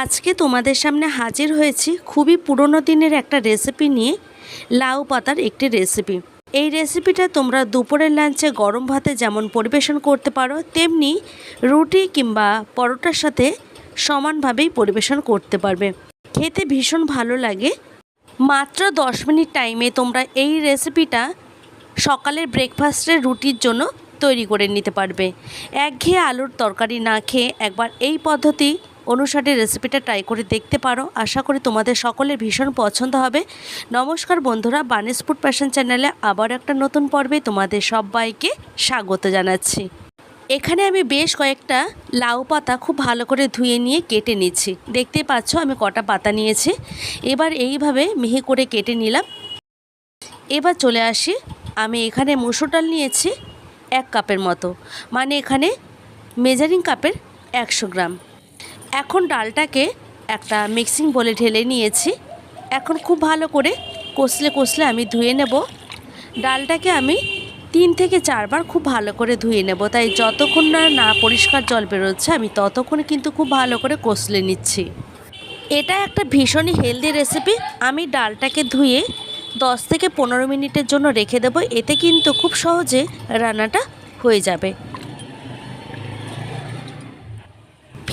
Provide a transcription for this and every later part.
আজকে তোমাদের সামনে হাজির হয়েছি খুবই পুরনো দিনের একটা রেসিপি নিয়ে, লাউ পাতার একটি রেসিপি এই রেসিপিটা তোমরা দুপুরের লাঞ্চে গরম ভাতে যেমন পরিবেশন করতে পারো, তেমনি রুটি কিংবা পরোটার সাথে সমানভাবেই পরিবেশন করতে পারবে। খেতে ভীষণ ভালো লাগে। মাত্র দশ মিনিট টাইমে তোমরা এই রেসিপিটা সকালের ব্রেকফাস্টের রুটির জন্য তৈরি করে নিতে পারবে। একঘেয়ে আলুর তরকারি না খেয়ে একবার এই পদ্ধতি অনুসারে রেসিপিটা ট্রাই করে দেখতে পারো। আশা করি তোমাদের সকলের ভীষণ পছন্দ হবে। নমস্কার বন্ধুরা বানিস প্যাশন চ্যানেলে আবার একটা নতুন পর্বে তোমাদের সবাইকে স্বাগত জানাচ্ছি। এখানে আমি বেশ কয়েকটা লাউ পাতা খুব ভালো করে ধুয়ে নিয়ে কেটে নিচ্ছি। দেখতেই পাচ্ছ আমি কটা পাতা নিয়েছি। এবার এইভাবে মিহি করে কেটে নিলাম। এবার চলে আসি। আমি এখানে মুসুর ডাল নিয়েছি এক কাপের মতো। মানে এখানে মেজারিং কাপের একশো গ্রাম। এখন ডালটাকে একটা মিক্সিং বলে ঢেলে নিয়েছি। এখন খুব ভালো করে কষলে কষলে আমি ধুয়ে নেব। ডালটাকে আমি তিন থেকে চারবার খুব ভালো করে ধুয়ে নেব। তাই যতক্ষণ না না পরিষ্কার জল বেরোচ্ছে, আমি ততক্ষণ কিন্তু খুব ভালো করে কষলে নিচ্ছি। এটা একটা ভীষণই হেলদি রেসিপি আমি ডালটাকে ধুয়ে দশ থেকে পনেরো মিনিটের জন্য রেখে দেবো। এতে কিন্তু খুব সহজে রান্নাটা হয়ে যাবে।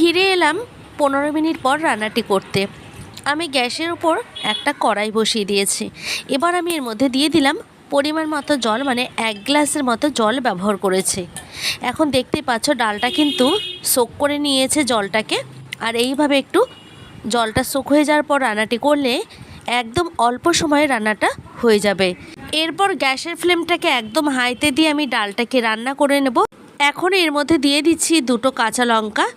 ফিরে এলাম পনেরো মিনিট পর রান্নাটি করতে। আমি গ্যাসের উপর একটা কড়াই বসিয়ে দিয়েছি। এবার আমি এর মধ্যে দিয়ে দিলাম পরিমাণ মতো জল মানে এক গ্লাসের মতো জল ব্যবহার করেছি। এখন দেখতে পাচ্ছ, ডালটা কিন্তু সোক করে নিয়েছে জলটাকে। আর এইভাবে একটু জলটা সোক হয়ে যাওয়ার পর রান্নাটি করলে একদম অল্প সময়ে রান্নাটা হয়ে যাবে। এরপর গ্যাসের ফ্লেমটাকে একদম হাইতে দিয়ে আমি ডালটাকে রান্না করে নেব। এখন এর মধ্যে দিয়ে দিচ্ছি দুটো কাঁচা লঙ্কা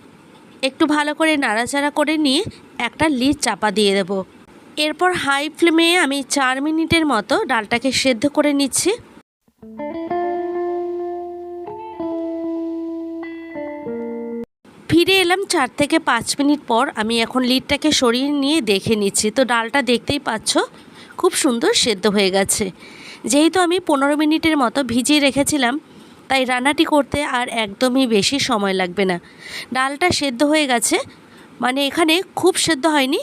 একটু ভালো করে নাড়াচাড়া করে নিয়ে একটা লিড চাপা দিয়ে দেবো। এরপর হাই ফ্লেমে আমি চার মিনিটের মতো ডালটাকে সেদ্ধ করে নিচ্ছি। ফিরে এলাম চার থেকে পাঁচ মিনিট পর আমি এখন লিডটাকে সরিয়ে নিয়ে দেখে নিচ্ছি। তো ডালটা দেখতেই পাচ্ছ, খুব সুন্দর সেদ্ধ হয়ে গেছে। যেহেতু আমি পনেরো মিনিটের মতো ভিজিয়ে রেখেছিলাম তাই রান্নাটি করতে আর একদমই বেশি সময় লাগবে না। ডালটা সেদ্ধ হয়ে গেছে। মানে এখানে খুব সেদ্ধ হয়নি।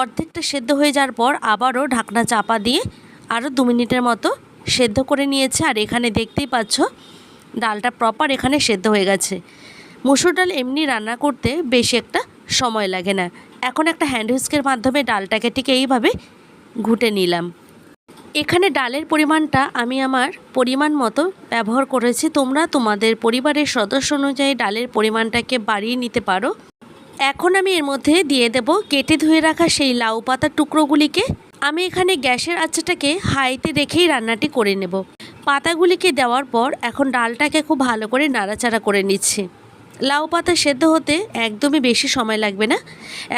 অর্ধেকটা সেদ্ধ হয়ে যাওয়ার পর আবারও ঢাকনা চাপা দিয়ে আরও দু মিনিটের মতো সেদ্ধ করে নিয়েছে। আর এখানে দেখতেই পাচ্ছ, ডালটা প্রপার এখানে সেদ্ধ হয়ে গেছে। মুসুর ডাল এমনি রান্না করতে বেশি একটা সময় লাগে না। এখন একটা হ্যান্ড হুইস্কের মাধ্যমে ডালটাকে ঠিক এইভাবে ঘুটে নিলাম। এখানে ডালের পরিমাণটা আমি আমার পরিমাণ মতো ব্যবহার করেছি। তোমরা তোমাদের পরিবারের সদস্য অনুযায়ী ডালের পরিমাণটাকে বাড়িয়ে নিতে পারো। এখন আমি এর মধ্যে দিয়ে দেব কেটে ধুয়ে রাখা সেই লাউ পাতার টুকরোগুলিকে। আমি এখানে গ্যাসের আঁচটাকে হাইতে রেখেই রান্নাটি করে নেব। পাতাগুলিকে দেওয়ার পর এখন ডালটাকে খুব ভালো করে নাড়াচাড়া করে নিচ্ছি। লাউ পাতা সেদ্ধ হতে একদমই বেশি সময় লাগবে না।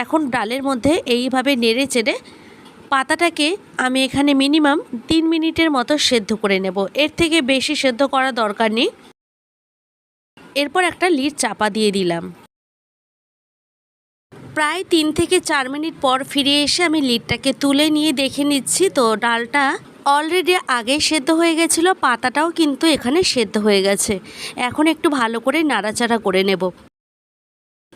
এখন ডালের মধ্যে এইভাবে নেড়ে চেড়ে পাতাটাকে আমি এখানে মিনিমাম তিন মিনিটের মতো সেদ্ধ করে নেব। এর থেকে বেশি সেদ্ধ করা দরকার নেই। এরপর একটা লিড চাপা দিয়ে দিলাম। প্রায় তিন থেকে চার মিনিট পর ফিরে এসে আমি লিডটাকে তুলে নিয়ে দেখে নিচ্ছি, তো ডালটা অলরেডি আগেই সেদ্ধ হয়ে গেছিল, পাতাটাও কিন্তু এখানে সেদ্ধ হয়ে গেছে। এখন একটু ভালো করে নাড়াচাড়া করে নেব।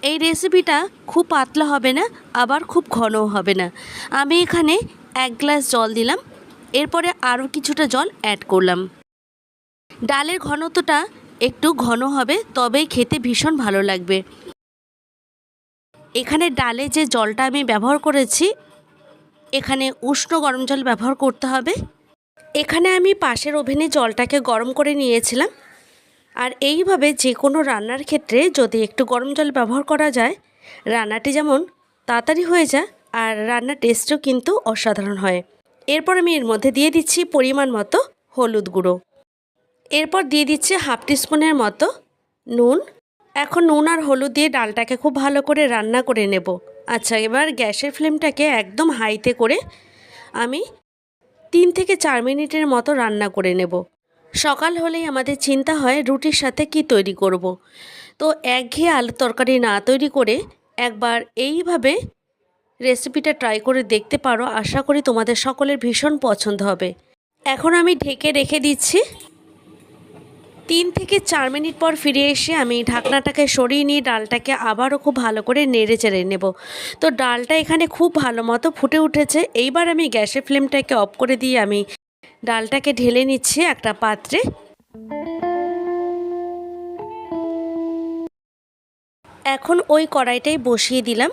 এই রেসিপিটা খুব পাতলা হবে না, আবার খুব ঘনও হবে না। আমি এখানে এক গ্লাস জল দিলাম, এরপরে আরও কিছুটা জল অ্যাড করলাম। ডালের ঘনত্বটা একটু ঘন হবে তবেই খেতে ভীষণ ভালো লাগবে। এখানে ডালে যে জলটা আমি ব্যবহার করেছি, এখানে উষ্ণ গরম জল ব্যবহার করতে হবে। এখানে আমি পাশের ওভেনে জলটাকে গরম করে নিয়েছিলাম। আর এইভাবে যে কোনো রান্নার ক্ষেত্রে যদি একটু গরম জল ব্যবহার করা যায়, রান্নাটি যেমন তাড়াতাড়ি হয়ে যায় আর রান্নার টেস্টও কিন্তু অসাধারণ হয়। এরপর আমি এর মধ্যে দিয়ে দিচ্ছি পরিমাণ মতো হলুদ গুঁড়ো। এরপর দিয়ে দিচ্ছি হাফ টিস্পুনের মতো নুন। এখন নুন আর হলুদ দিয়ে ডালটাকে খুব ভালো করে রান্না করে নেব। আচ্ছা এবার গ্যাসের ফ্লেমটাকে একদম হাইতে করে আমি তিন থেকে চার মিনিটের মতো রান্না করে নেব। সকাল হলেই আমাদের চিন্তা হয় রুটির সাথে কি তৈরি করব। তো একঘেয়ে আলু তরকারি না তৈরি করে একবার এইভাবে রেসিপিটা ট্রাই করে দেখতে পারো। আশা করি তোমাদের সকলের ভীষণ পছন্দ হবে। এখন আমি ঢেকে রেখে দিচ্ছি। তিন থেকে চার মিনিট পর ফিরে এসে আমি ঢাকনাটাকে সরিয়ে নিয়ে ডালটাকে আবারও খুব ভালো করে নেড়ে চেড়ে নেব। তো ডালটা এখানে খুব ভালো মতো ফুটে উঠেছে। এইবার আমি গ্যাসের ফ্লেমটাকে অফ করে দিয়ে আমি ডালটাকে ঢেলে নিচ্ছি একটা পাত্রে। এখন ওই কড়াইটাই বসিয়ে দিলাম।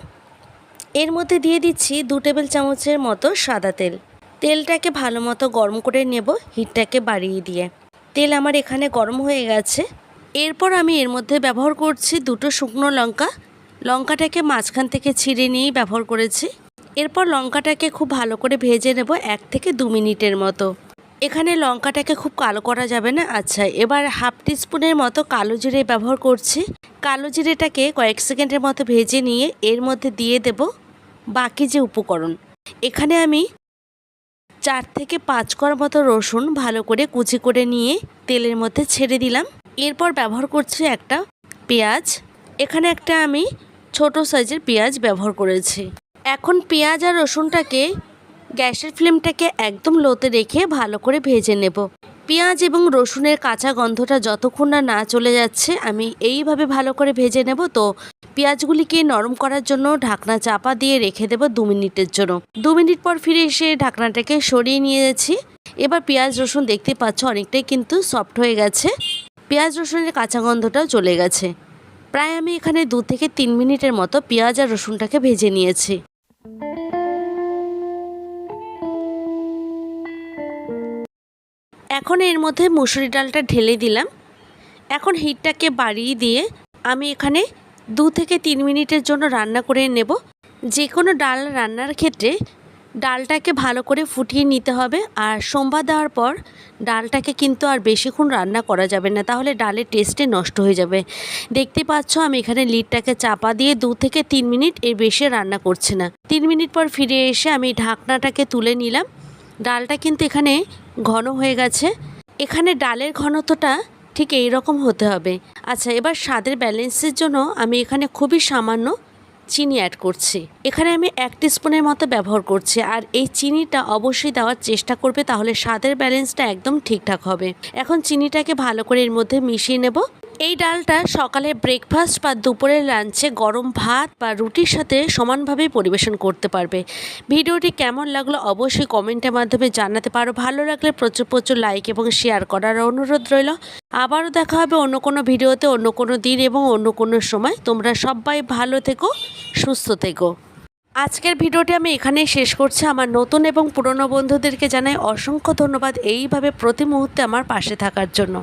এর মধ্যে দিয়ে দিচ্ছি দু টেবিল চামচের মতো সাদা তেল। তেলটাকে ভালো মতো গরম করে নেব হিটটাকে বাড়িয়ে দিয়ে। তেল আমার এখানে গরম হয়ে গেছে। এরপর আমি এর মধ্যে ব্যবহার করছি দুটো শুকনো লঙ্কা। লঙ্কাটাকে মাঝখান থেকে ছিঁড়ে নিয়েই ব্যবহার করেছি। এরপর লঙ্কাটাকে খুব ভালো করে ভেজে নেব এক থেকে দু মিনিটের মতো। এখানে লঙ্কাটাকে খুব কালো করা যাবে না? আচ্ছা এবার হাফ টিস্পুনের মতো কালো জিরে ব্যবহার করছি। কালো জিরেটাকে কয়েক সেকেন্ডের মতো ভেজে নিয়ে এর মধ্যে দিয়ে দেব বাকি যে উপকরণ। এখানে আমি চার থেকে পাঁচ কর মতো রসুন ভালো করে কুচি করে নিয়ে তেলের মধ্যে ছেড়ে দিলাম। এরপর ব্যবহার করছি একটা পেঁয়াজ। এখানে একটা আমি ছোট সাইজের পেঁয়াজ ব্যবহার করেছি। এখন পেঁয়াজ আর রসুনটাকে গ্যাসের ফ্লেমটাকে একদম লোতে রেখে ভালো করে ভেজে নেব। পেঁয়াজ এবং রসুনের কাঁচা গন্ধটা যতক্ষণ না না চলে যাচ্ছে, আমি এইভাবে ভালো করে ভেজে নেব। তো পেঁয়াজগুলিকে নরম করার জন্য ঢাকনা চাপা দিয়ে রেখে দেবো দু মিনিটের জন্য। দু মিনিট পর ফিরে এসে ঢাকনাটাকে সরিয়ে নিয়ে যাচ্ছি। এবার পেঁয়াজ রসুন দেখতে পাচ্ছ অনেকটাই কিন্তু সফট হয়ে গেছে। পেঁয়াজ রসুনের কাঁচা গন্ধটাও চলে গেছে। প্রায় আমি এখানে দু থেকে তিন মিনিটের মতো পেঁয়াজ আর রসুনটাকে ভেজে নিয়েছি। এখন এর মধ্যে মুসুরি ডালটা ঢেলে দিলাম। এখন হিটটাকে বাড়িয়ে দিয়ে আমি এখানে দু থেকে তিন মিনিটের জন্য রান্না করে নেব। যে কোনো ডাল রান্নার ক্ষেত্রে ডালটাকে ভালো করে ফুটিয়ে নিতে হবে আর সোমবার দেওয়ার পর ডালটাকে কিন্তু আর বেশিক্ষণ রান্না করা যাবে না, তাহলে ডালের টেস্টে নষ্ট হয়ে যাবে। দেখতে পাচ্ছ আমি এখানে লিডটাকে চাপা দিয়ে দু থেকে তিন মিনিট এর বেশি রান্না করছি না। তিন মিনিট পর ফিরে এসে আমি ঢাকনাটাকে তুলে নিলাম। ডালটা কিন্তু এখানে ঘন হয়ে গেছে। এখানে ডালের ঘনত্বটা ঠিক এই রকম হতে হবে। আচ্ছা এবার স্বাদের ব্যালেন্সের জন্য আমি এখানে খুবই সামান্য চিনি অ্যাড করছি। এখানে আমি এক স্পুনের মতো ব্যবহার করছি আর এই চিনিটা অবশ্যই দেওয়ার চেষ্টা করবে তাহলে স্বাদের ব্যালেন্সটা একদম ঠিকঠাক হবে। এখন চিনিটাকে ভালো করে এর মধ্যে মিশিয়ে নেব। এই ডালটা সকালে ব্রেকফাস্ট বা দুপুরের লাঞ্চে গরম ভাত বা রুটির সাথে সমানভাবেই পরিবেশন করতে পারবে। ভিডিওটি কেমন লাগল অবশ্যই কমেন্টের মাধ্যমে জানাতে পারো। ভালো লাগলে প্রচুর প্রচুর লাইক এবং শেয়ার করার অনুরোধ রইল। আবারও দেখা হবে অন্য কোনো ভিডিওতে অন্য কোনো দিন এবং অন্য কোনো সময়। তোমরা সবাই ভালো থেকো, সুস্থ থেকো। আজকের ভিডিওটি আমি এখানেই শেষ করছি। আমার নতুন এবং পুরনো বন্ধুদেরকে জানাই অসংখ্য ধন্যবাদ এইভাবে প্রতি মুহূর্তে আমার পাশে থাকার জন্য।